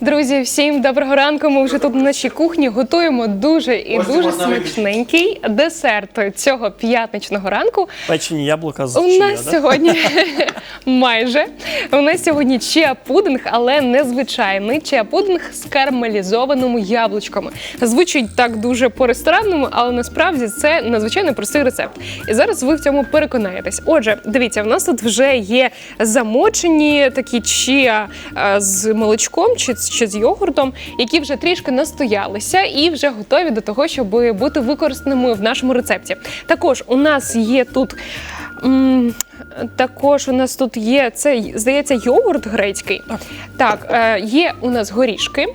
Друзі, всім доброго ранку. Ми вже тут на нашій кухні готуємо дуже і Ось дуже можна смачненький десерт цього п'ятничного ранку. Печені яблука з У чия, нас да? сьогодні майже у нас сьогодні чиа пудинг, але незвичайний чиа пудинг з карамелізованими яблучками. Звучить так дуже по-ресторанному, але насправді це надзвичайно простий рецепт. І зараз ви в цьому переконаєтесь. Отже, дивіться, в нас тут вже є замочені такі чиа е, з молочком чи, чи з йогуртом, які вже трішки настоялися і вже готові до того, щоб бути використаними в нашому рецепті. Також у нас є тут. м, також у нас тут є це, здається, йогурт грецький. Так, е, є у нас горішки.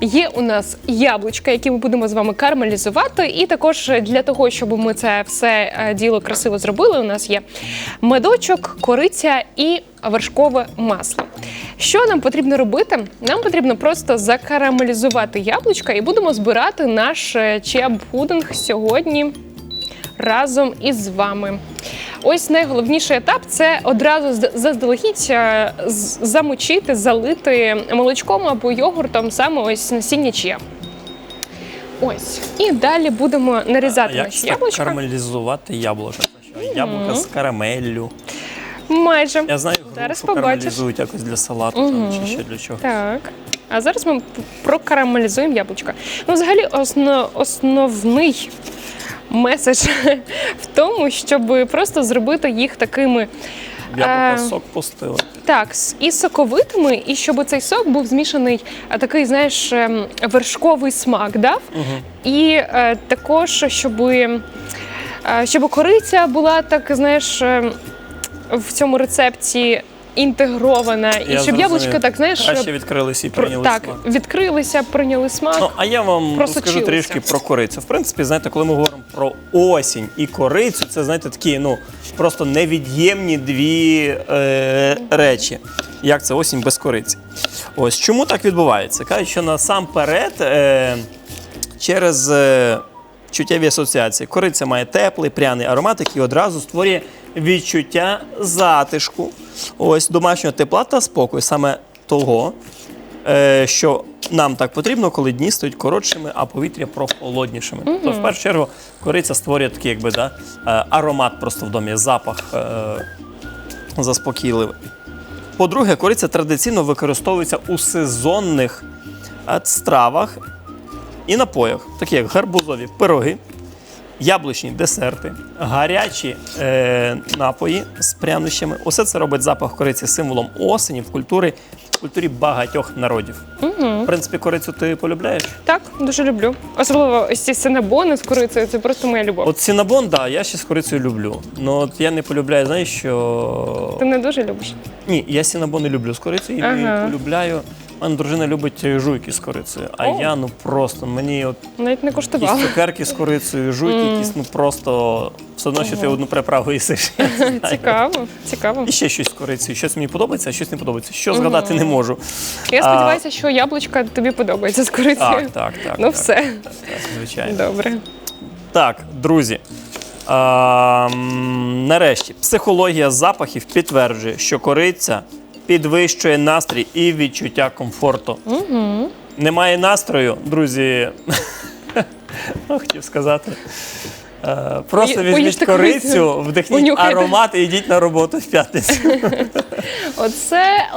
Є у нас яблучка, які ми будемо з вами карамелізувати. І також для того, щоб ми це все е, діло красиво зробили, у нас є медочок, кориця і вершкове масло. Що нам потрібно робити? Нам потрібно просто закарамелізувати яблучка і будемо збирати наш е, чиа-пудинг сьогодні разом із вами. Ось найголовніший етап це одразу заздалегідь е, замочити, залити молочком або йогуртом саме ось насіння чия. Ось. І далі будемо нарізати як наші яблучка. карамелізувати яблука? Це що, Яблука з карамеллю. Майже. Я знаю, Зараз побачиш. карамелізують якось для салату там, чи ще для чого. Так. А зараз ми прокарамелізуємо яблучка. Ну, взагалі, осно, основний меседж в тому, щоб просто зробити їх такими. Яблука Е, сок пустили. Так, з- і соковитими, і щоб цей сок був змішаний, а, такий, знаєш, ем, вершковий смак дав. І е, також, щоб, е, щоб кориця була так, знаєш, ем, в цьому рецепті інтегрована, і щоб зрозумів. яблучка так, знаєш, Краще відкрилися і про- прийняли так, смак. відкрилися, прийняли смак. Ну, а я вам розкажу трішки про корицю. В принципі, знаєте, коли ми говоримо про осінь і корицю, це знаєте такі, ну просто невід'ємні дві е, речі. Як це осінь без кориці? Ось чому так відбувається? Кажуть, що насамперед е, через е, чуттєві асоціації кориця має теплий пряний аромат, який одразу створює відчуття затишку, ось домашнього тепла та спокою. Саме того, е, що нам так потрібно, коли дні стають коротшими, а повітря прохолоднішими. То в першу чергу кориця створює такий, якби да, е, аромат просто в домі, запах е, заспокійливий. По-друге, кориця традиційно використовується у сезонних стравах і напоях, такі як гарбузові пироги, яблучні десерти, гарячі е, напої з прянощами. Усе це робить запах кориці символом осені в культурі, в культурі багатьох народів. В принципі, корицю ти полюбляєш? Так, дуже люблю. Особливо ось ці синабони з корицею, це просто моя любов. От сінабон, да, я ще з корицею люблю. Ну от я не полюбляю, знаєш, що. Ти не дуже любиш. Ні, я сінабон не люблю з корицею, і Ага. полюбляю. У мене дружина любить жуйки з корицею, а О. я ну просто мені от Навіть не якісь цукерки з корицею, жуйки, якісь ну просто все одно, що ти одну приправу їсиш. Цікаво, цікаво. І ще щось з корицею. Щось мені подобається, а щось не подобається. Що згадати не можу. Я А, сподіваюся, що яблучка тобі подобається з корицею. Так, так, так. Ну так, все, так, так, звичайно. добре. Так, друзі. А, нарешті, психологія запахів підтверджує, що кориця підвищує настрій і відчуття комфорту. Угу. Немає настрою, друзі. ну, хотів сказати. Е, Просто візьміть корицю, вдихніть аромат і йдіть на роботу в п'ятницю. Оце.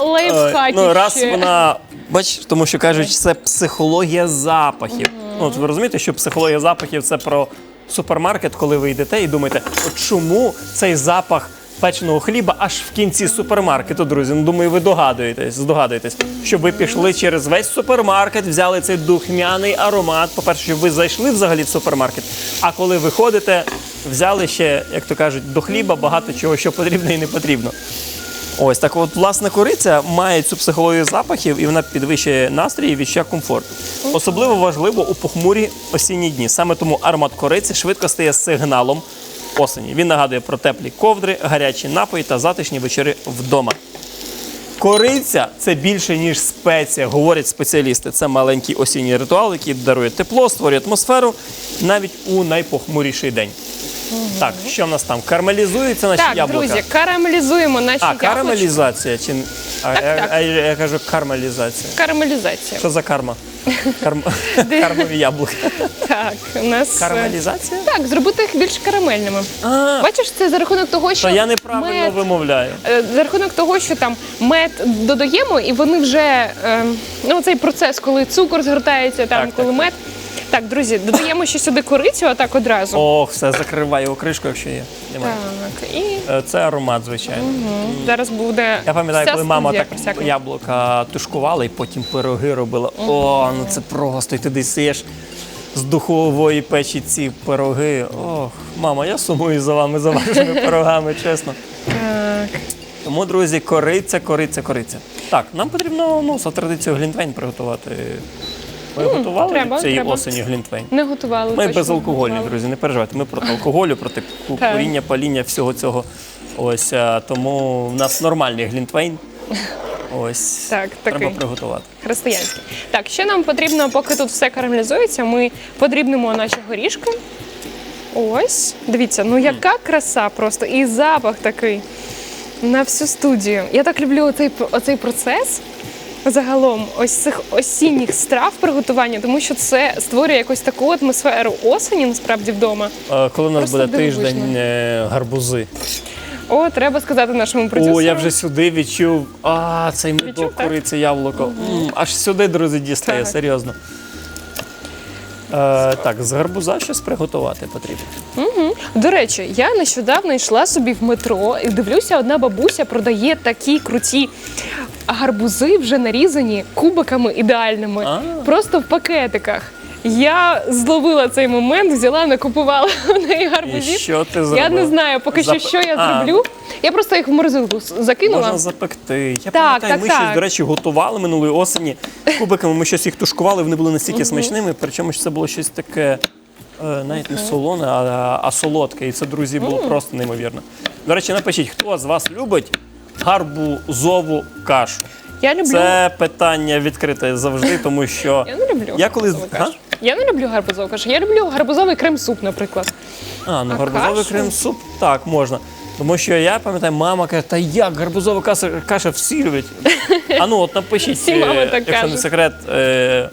Ну, раз вона. Бач, тому що кажуть, це психологія запахів. Ну, от ви розумієте, що психологія запахів це про супермаркет, коли ви йдете і думаєте, от чому цей запах печеного хліба аж в кінці супермаркету, друзі? Ну, думаю, ви догадуєтесь, здогадуєтесь, щоб ви пішли через весь супермаркет, взяли цей духмяний аромат. По-перше, щоб ви зайшли взагалі в супермаркет. А коли виходите, взяли ще, як то кажуть, до хліба багато чого, що потрібно і не потрібно. Ось так, от власне кориця має цю психологію запахів і вона підвищує настрій і відчуття комфорту. Особливо важливо у похмурі осінні дні. Саме тому аромат кориці швидко стає сигналом осені. Він нагадує про теплі ковдри, гарячі напої та затишні вечори вдома. Кориця це більше, ніж спеція, говорять спеціалісти. Це маленький осінній ритуал, який дарує тепло, створює атмосферу навіть у найпохмуріший день. Так, що в нас там? Карамелізуються наші Так, яблука? друзі, карамелізуємо наші А, яблучка. карамелізація чи. А, Так, я, так. а я, я кажу кармелізація. Карамелізація. Що за карма? Карм... Кармові яблука. Так, у нас. е, Карамелізація? Так, зробити їх більш карамельними. А, Бачиш, це за рахунок того, що то я неправильно мед, вимовляю. е, за рахунок того, що там мед додаємо, і вони вже е, ну цей процес, коли цукор згортається, там Так, коли так, мед. Так, друзі, додаємо ще сюди корицю, отак одразу. Ох, все, закривай його кришку, якщо є. Немає. Так, і Е, Це аромат, звичайно. зараз буде. Я пам'ятаю, вся коли мама студія так просякнута. яблука тушкувала і потім пироги робила. О, ну це просто. І ти десь сієш з духової печі ці пироги. Ох, мама, я сумую за вами, за вашими пирогами, чесно. Так. Тому, друзі, кориця, кориця, кориця. Так, нам потрібно ну, за традицією глінтвейн приготувати. Ви готували треба, цієї треба. осені глінтвейн? Не готували. Ми точно безалкогольні, готували. друзі, не переживайте. Ми проти алкоголю, проти ку- Так. куріння, паління, всього цього. Ось а, тому в нас нормальний глінтвейн. Ось Так, треба такий. приготувати. Християнський. Так, ще нам потрібно, поки тут все карамелізується, ми подрібнемо наші горішки. Ось, дивіться, ну яка краса просто, і запах такий на всю студію. Я так люблю оцей, оцей процес. Загалом, ось цих осінніх страв приготування, тому що це створює якусь таку атмосферу осені насправді вдома. Е, Коли у нас Просто буде дивовижно. тиждень е, гарбузи. О, треба сказати нашому продюсеру. О, я вже сюди відчув. А, цей медок, так? яблуко. М, аж сюди, друзі, дістає, Так. серйозно. Е, так, з гарбуза щось приготувати потрібно. До речі, я нещодавно йшла собі в метро і дивлюся, одна бабуся продає такі круті гарбузи, вже нарізані кубиками ідеальними, А. просто в пакетиках. Я зловила цей момент, взяла, накупувала в неї І гарбузів. що ти зробив? Я не знаю поки що, Зап- що я А. зроблю. Я просто їх в морозилку с- закинула. Можна запекти. Я Так, пам'ятаю, так, ми так. щось, до речі, готували минулої осені. Кубиками ми щось їх тушкували, вони були настільки смачними, причому ж це було щось таке, е, навіть не солоне, а, а солодке. І це, друзі, було просто неймовірно. До речі, напишіть, хто з вас любить гарбузову кашу? Я люблю. Це питання відкрите завжди, тому що Я не люблю Я колись- гарбузову кашу. Я не люблю гарбузову кашу. Я люблю гарбузовий крем-суп, наприклад. А, ну А гарбузовий кашу? крем-суп так можна. Тому що я пам'ятаю, мама каже, та як гарбузова каша, каша всі люблять. А ну от напишіть, Всі мами е, так якщо не кажуть. секрет, е,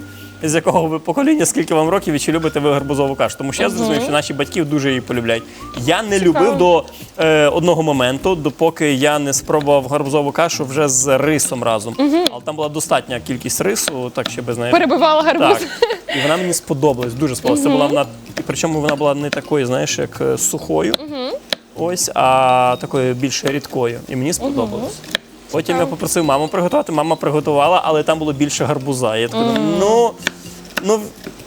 з якого ви покоління, скільки вам років і чи любите ви гарбузову кашу. Тому що я зрозумів, що наші батьки дуже її полюбляють. Я не любив до е, одного моменту, допоки я не спробував гарбузову кашу вже з рисом разом. Але там була достатня кількість рису, так щоб знаєш. Перебивала гарбуз. Так. І вона мені сподобалась, дуже сподобалась. Це була вона, і причому вона була не такою, знаєш, як е, сухою. Ось, а такою більш рідкою. І мені сподобалось. Потім я попросив маму приготувати, мама приготувала, але там було більше гарбуза. Я такий, ну, ну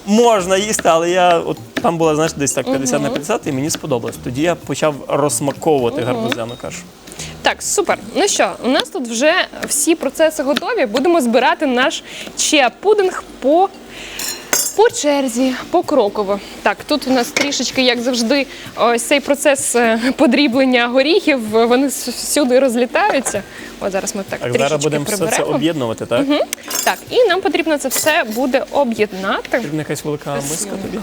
можна їсти, але я от там була, знаєш, десь так 50 на 50, і мені сподобалось. Тоді я почав розсмаковувати гарбузяну кашу. Так, супер. Ну що, у нас тут вже всі процеси готові. Будемо збирати наш чиа-пудинг по, по черзі, покроково. Так, тут у нас трішечки, як завжди, ось цей процес е, подріблення горіхів, вони всюди розлітаються. От зараз ми так, Так, трішечки зараз будемо все це приберемо. об'єднувати, так? Так, і нам потрібно це все буде об'єднати. Потрібна якась велика миска тобі.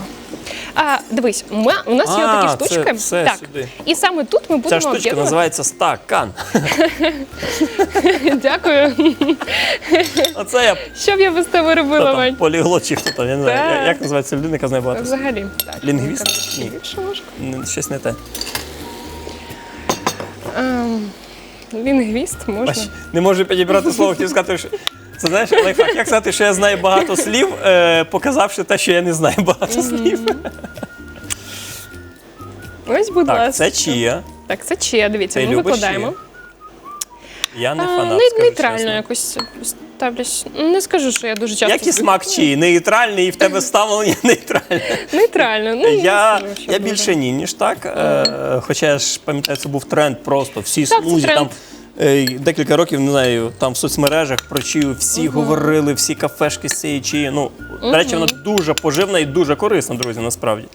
А, дивись, ми, у нас є А, такі це штучки. все так. сюди. І саме тут ми Ця будемо штучка об'єднувати. називається стакан. Дякую. Оце я Що б я без тебе Хто робила, там, Вань? поліглот чи хто там, я не знаю. Так. Я- Як називається людина, яка знає багато? Взагалі. Так, Лінгвіст? Ні. більше ложка. Н- Щось не те. Ем, Лінгвіст можна. Не можу підібрати слово, хотів сказати, що. Це знаєш, лайфхак, як сказати, що я знаю багато слів, е, показавши те, що я не знаю багато слів. Ось, будь Так, ласка. це чия. Так, це чия, дивіться, Ти ми любиш викладаємо. Я не фанат. не- скажу нейтрально чесно. якось ставлюсь. Не скажу, що я дуже часто. Який смак чиї? Нейтральний, і в тебе ставлення нейтральне. Нейтрально. Ну, не Я, скажу, що я дуже. більше ні, ніж так. Е, хоча я ж пам'ятаю, це був тренд просто. Всі Так, це смузі тренд. Е, Декілька років, не знаю, там в соцмережах про чию всі говорили, всі кафешки з цієї чиї. Ну, до речі, вона дуже поживна і дуже корисна, друзі, насправді.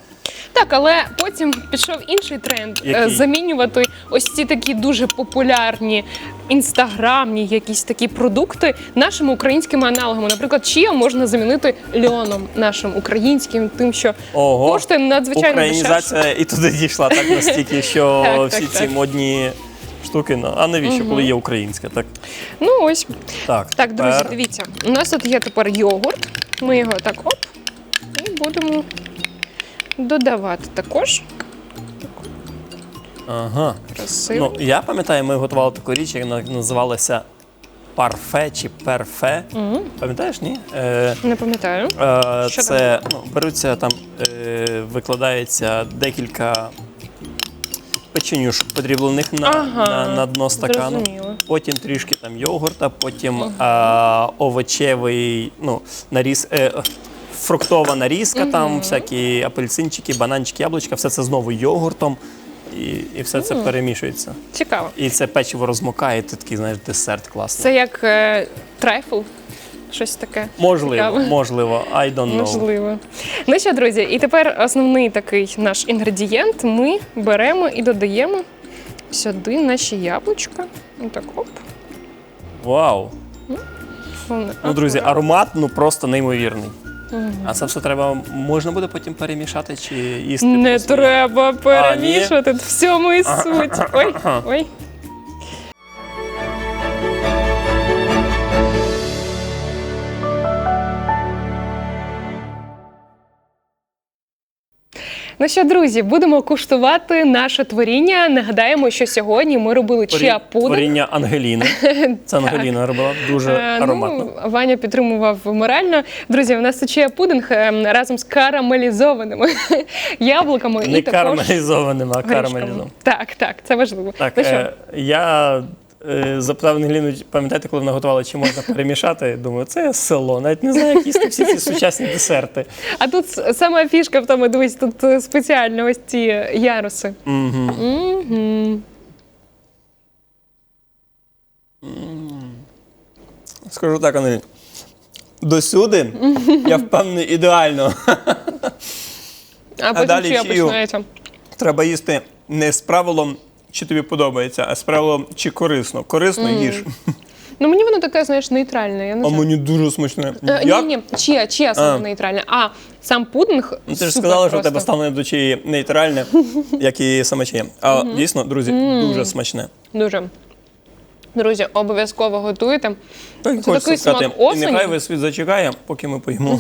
Так, але потім пішов інший тренд е, Який? замінювати ось ці такі дуже популярні інстаграмні якісь такі продукти нашими українськими аналогами. Наприклад, чия можна замінити льоном нашим українським, тим, що Ого, коштує надзвичайно дешевше. Українізація і туди дійшла так настільки, що Так, всі так, ці так. модні штуки. Ну, А навіщо, коли є українська? Так, Ну ось. так, Так, друзі, тепер- дивіться. У нас тут є тепер йогурт. Ми його так оп. І будемо додавати також. Ага. Красиво. Ну, я пам'ятаю, ми готували таку річ, яка називалася парфе чи перфе. Пам'ятаєш, ні? Е, Не пам'ятаю. Е, Що це ну, беруться там, е, викладається декілька печенюш подріблених на, Ага, на, на дно стакану. зрозуміло. Потім трішки там йогурта, потім а, овочевий ну, наріз, е, фруктова нарізка, там всякі апельсинчики, бананчики, яблучка, все це знову йогуртом. І, і все це перемішується. Цікаво. І це печиво розмокає, і ти такий, знаєш, десерт класний. Це як е, трайфл. Щось таке. Можливо, Цікаво. можливо, I don't know. Можливо. Ну що, друзі, і тепер основний такий наш інгредієнт ми беремо і додаємо сюди наші яблучка. Отак оп. Вау! Вони Ну, друзі, акуратно. аромат ну просто неймовірний. А це все треба можна буде потім перемішати чи їсти? Не треба перемішувати. В всьому і суть. Ой, ой. Ну що, друзі, будемо куштувати наше творіння. Нагадаємо, що сьогодні ми робили Творі- чиа-пудинг. Творіння Ангеліни. Це Ангеліна робила дуже Е, ароматно. Ну, Ваня підтримував морально. Друзі, у нас ще пудинг е, разом з карамелізованими яблуками. Не і також карамелізованим, а горішками. карамелізованим. Так, так, це важливо. Так, ну що, е, я е, запитав Ангеліну, пам'ятаєте, коли вона готувала, чи можна перемішати? Думаю, це село. Навіть не знаю, як їсти всі ці сучасні десерти. а тут сама фішка в тому, дивись, тут е, спеціально ось ці яруси. Угу. Угу. Скажу так, Ангеліна. Досюди, я впевнений, ідеально. А потім далі чия чию? починається. Треба їсти не з правилом, чи тобі подобається, а правилом, чи корисно. Корисно їж. Ну мені воно таке, знаєш, нейтральне. Я не А знаю. мені дуже смачне. Е, Як? Ні, ні, чия, чия саме А. нейтральне. А сам пудинг. Ну, ти ж супер сказала, що просто. тебе ставлення до чиї нейтральне, як і саме чиє. А дійсно, друзі, дуже смачне. Дуже. Друзі, обов'язково готуйте. Це такий смак І осені. нехай весь світ зачекає, поки ми поїмо.